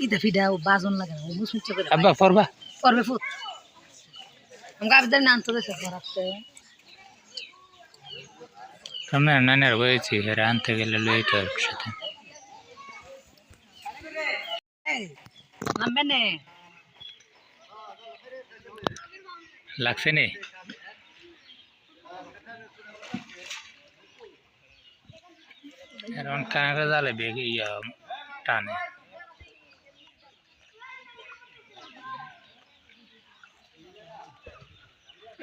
ইদা ফিডা বাজন লাগে না মুসুন চোখে আব্বা পড়বা? করবে ফুট। আমাকে আবেদন না আনতে দেশে পড়াতে সামনে নানের বয়েছি হেরা আনতে গেলে লই তো একসাথে। নামবে নে। লাগছে নি? জালে বেগে ইয়া টানে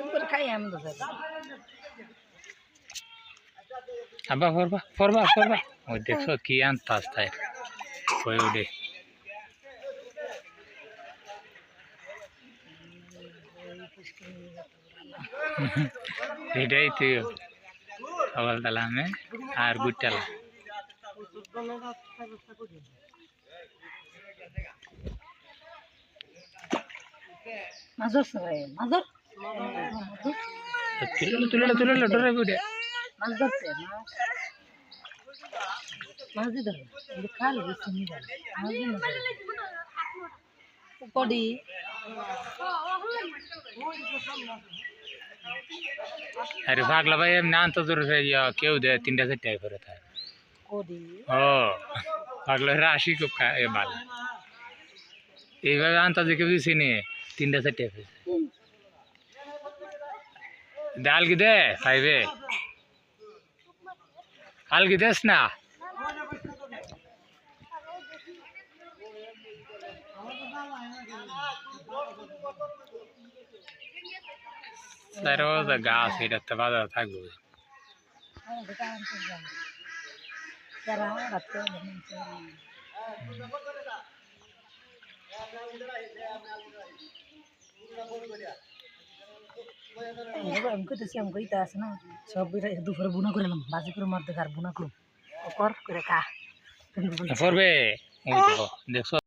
করে খাই আমি তো আব্বা পড়বা পড়বা পড়বা ওই দেখছ কি আনতে আসতায় কই ওডে এটাই তুই সকাল তালামে আর গুটালা মাজর সবাই মাজর। তুলে তুলে তুলে ডরে গুটে মাছ ধরতে মাছ। দিয়ে ধরো খালে দিয়ে আরে পাগলা ভাই এমনি আনতে তোর কেউ দে তিনটা চারটা করে থাকে। ও পাগলা রাশি খুব ভালো। এইভাবে আনতে যে কেউ দিছি নি তিনটা চারটা ডাল কি দে হাল কি দেস না। তো গাছ বাজার থাকবে আমি করতেছি আমি কইতে আছে না, সব দুপুরে বুনা করলাম বাজি করে মারতে আর বুনা করুম। কর, করে দেখছ?